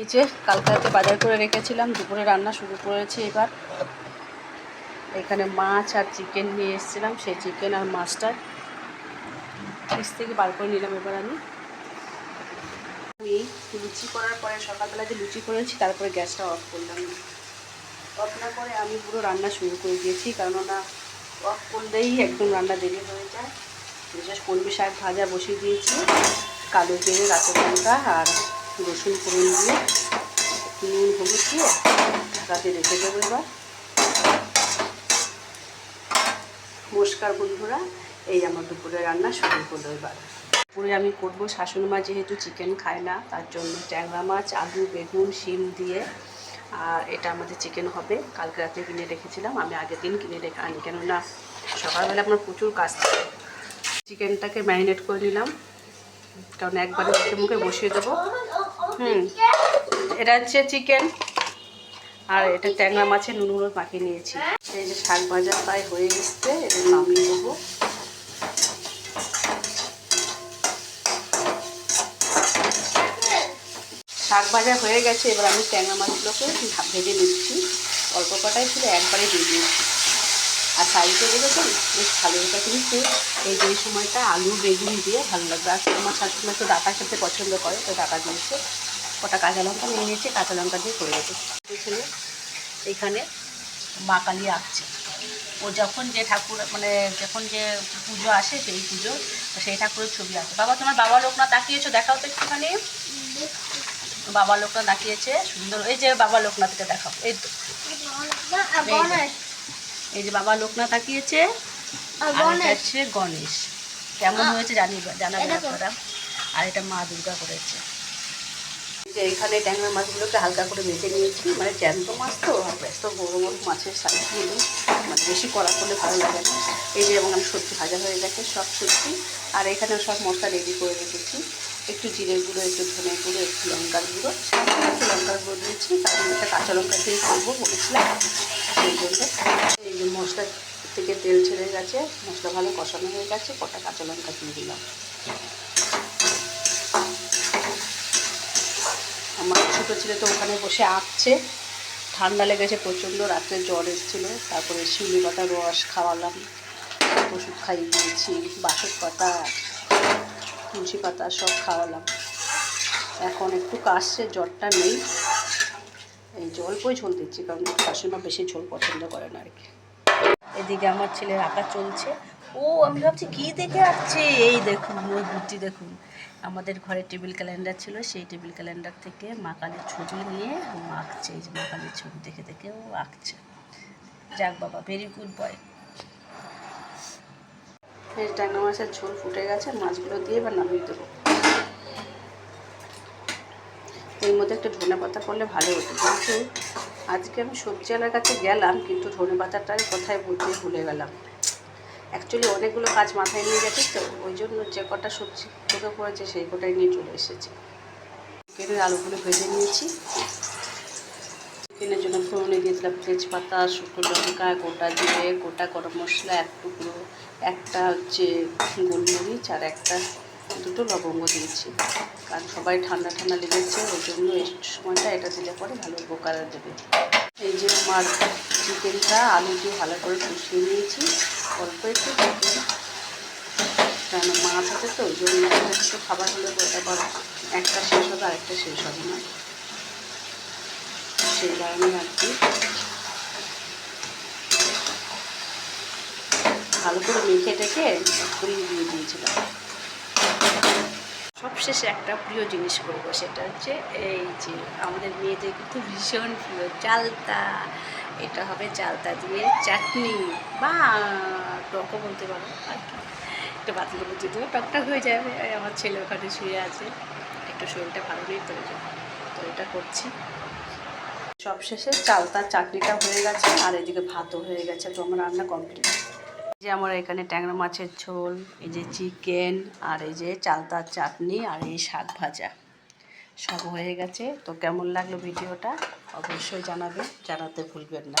এই যে কালকে রাতে বাজার করে রেখেছিলাম, দুপুরে রান্না শুরু করেছি এবার। এখানে মাছ আর চিকেন নিয়ে এসেছিলাম, সেই চিকেন আর মাছটা। ফ্রিজ থেকে বার করে নিলাম এবার আমি। আমি লুচি করার পরে সকালবেলা যে লুচি করেছি, তারপরে গ্যাসটা অফ করলাম। অফ না করে আমি পুরো রান্না শুরু করে দিয়েছি, কেননা অফ করলেই একদম রান্না দেরি হয়ে যায়। বিশেষ কলমি শাক ভাজা বসিয়ে দিয়েছি, কালো জিরে কাঁচা লঙ্কা আর রসুন ফোড়ন দিয়ে নুন হলুদ দিয়ে ঢাকাতে রেখে দেবো এবার। নমস্কার বন্ধুরা, এই আমার দুপুরে রান্না শুরু করল এবার। দুপুরে আমি করব, শাশুড়ি মা যেহেতু চিকেন খায় না, তার জন্য ট্যাংরা মাছ, আলু, বেগুন, শিম দিয়ে। আর এটা আমাদের চিকেন হবে। কালকে রাতে কিনে রেখেছিলাম, আমি আগের দিন কিনে রেখে আনি। কেননা সকালবেলা আমার প্রচুর কাজ থাকে। চিকেনটাকে ম্যারিনেট করে নিলাম। কারণ একবারে মুখে মুখে বসিয়ে দেবো। হুম। এটা হচ্ছে চিকেন আর এটা ট্যাংরা মাছের নুন হলুদ নিয়েছি। এই যে শাক ভাজা প্রায় হয়ে গেছে এটা নামিয়ে দেবো শাক ভাজা হয়ে গেছে, এবার আমি ট্যাংরা মাছগুলোকে ভেজে নিচ্ছি। অল্প কটাই ছিল, একবারে দিয়ে দিয়েছি। আর সাইডে দেখেছেন বেশ ভালো এটা কিন্তু এই যে সময়টা আলু বেগুন দিয়ে ভালো লাগবে। আর আমার শাশুড়ি একটু ডাটা খেতে পছন্দ করে তো ডাটা দিয়েছে। কটা কাঁচা লঙ্কা নিয়ে নিয়েছে কাঁচা লঙ্কা দিয়ে করে দেবো এখানে এইখানে মা কালী আঁকছে। ও যখন যে ঠাকুর মানে যখন যে পুজো আসে সেই পুজো সেই ঠাকুরের ছবি আঁকে। বাবা তোমার বাবা লোকনাথ তাকিয়েছো? দেখাও তো একটুখানি। বাবা লোকনাথ তাকিয়েছে সুন্দর। এই যে বাবা লোকনাথকে দেখাও। এই তো। এই যে বাবা লোকনাথ তাকিয়েছে আর হচ্ছে গণেশ। কেমন হয়েছে জানি জানাবেন আপনারা। আর এটা মা দুর্গা করেছে। যে এখানে ট্যাংরা মাছগুলোকে হালকা করে ভেজে নিয়েছি মানে জ্যান্ত মাছ তো ব্যস্ত বড়ো বড়ো মাছের সাইজগুলো মানে বেশি কড়া করলে ভালো লাগে না। এই যে এবং আমি সবজি ভাজা হয়ে গেছে সব সবজি। আর এখানে সব মশলা রেডি করে রেখেছি। একটু জিরে গুঁড়ো একটু ধনে গুঁড়ো একটু লঙ্কার গুঁড়ো। সামান্য একটু লঙ্কার গুঁড়ো দিয়েছি কারণ একটা কাঁচা লঙ্কা দিয়ে করব বলেছিলাম। সেই মশলা থেকে তেল ছেড়ে গেছে, মশলা ভালো কষানো হয়ে গেছে, কটা কাঁচা লঙ্কা দিয়ে দিলাম। আমার ছোটো ছেলে তো ওখানে বসে আঁকছে। ঠান্ডা লেগেছে, প্রচণ্ড রাত্রে জ্বর এসেছিল। তারপরে শিউলি পাতার রস খাওয়ালাম, ওষুধ খাইয়ে দিয়েছি, বাসক পাতা, তুলসী পাতা সব খাওয়ালাম। এখন একটু কাশছে, জ্বরটা নেই। এই যে অল্পই ঝোল দিচ্ছি কারণ শাশুড়িমা বেশি ঝোল পছন্দ করে না আর কি। এদিকে আমার ছেলের আঁকা চলছে। ও আমি ভাবছি কী দেখে আঁকছে? এই দেখুন ওর বুদ্ধি দেখুন। আমাদের ঘরে টেবিল ক্যালেন্ডার ছিল সেই টেবিল ক্যালেন্ডার থেকে মা কালীর ছবি নিয়ে ও আঁকছে এই যে মা কালীর ছবি দেখে দেখে ও আঁকছে। যাক বাবা ভেরি গুড বয় এই ট্যাংরা মাছের ঝোল ফুটে গেছে মাছগুলো দিয়ে এবার নামিয়ে দেবো। এর মধ্যে একটু ধনে পাতা করলে ভালো হতো। কিন্তু আজকে আমি সবজিওয়ালার কাছে গেলাম, কিন্তু ধনে পাতাটার কোথায় বলতে ভুলে গেলাম। অ্যাকচুয়ালি অনেকগুলো কাজ মাথায় নিয়ে গেছে, তো ওই জন্য যে কটা সবজি চোখে পড়েছে সেই কটাই নিয়ে চলে এসেছি। চিকেনের আলুগুলো ভেজে নিয়েছি। চিকেনের জন্য ফোড়নে দিয়েছিলাম তেজপাতা, শুকনো লঙ্কা, গোটা জিরে, গোটা গরম মশলা, এক টুকরো, একটা হচ্ছে গোলমরিচ আর একটা দুটো লবঙ্গ দিয়েছি। কারণ সবাই ঠান্ডা ঠান্ডা লেগেছে, ওই জন্য এই সময়টা এটা দিলে পরে ভালো উপকার দেবে। এই যে আমার চিকেনটা আলু দিয়ে ভালো করে কষিয়ে নিয়েছি। অল্প একটু চিকেন। কেন মাছ আছে তো, ওই জন্য একটু খাবার হলে তো এবার একটা শেষ হবে, আরেকটা শেষ হবে না। সেই কারণে আর কি। ভালো করে মেখে টেকে একদমই দিয়ে দিয়েছিলাম। সবশেষে একটা প্রিয় জিনিস করব সেটা হচ্ছে এই যে আমাদের মেয়েদের কিন্তু ভীষণ প্রিয় চালতা এটা হবে চালতা দিয়ে চাটনি, বা টকও বলতে পারো, আর কি। একটু পাতলা বুঝে দেবো টকটক হয়ে যাবে আমার ছেলে ওখানে শুয়ে আছে, একটু শরীরটা ভালো নেই ওই তো এটা করছি। সবশেষে চালতার চাটনিটা হয়ে গেছে, আর এদিকে ভাতও হয়ে গেছে, তো আমার রান্না কমপ্লিট। যে আমার এখানে ট্যাংরা মাছের ঝোল, এই যে চিকেন, আর এই যে চালতার চাটনি, আর এই শাক ভাজা। সব হয়ে গেছে। তো কেমন লাগল ভিডিওটা? অবশ্যই জানাবে জানাতে ভুলবেন না।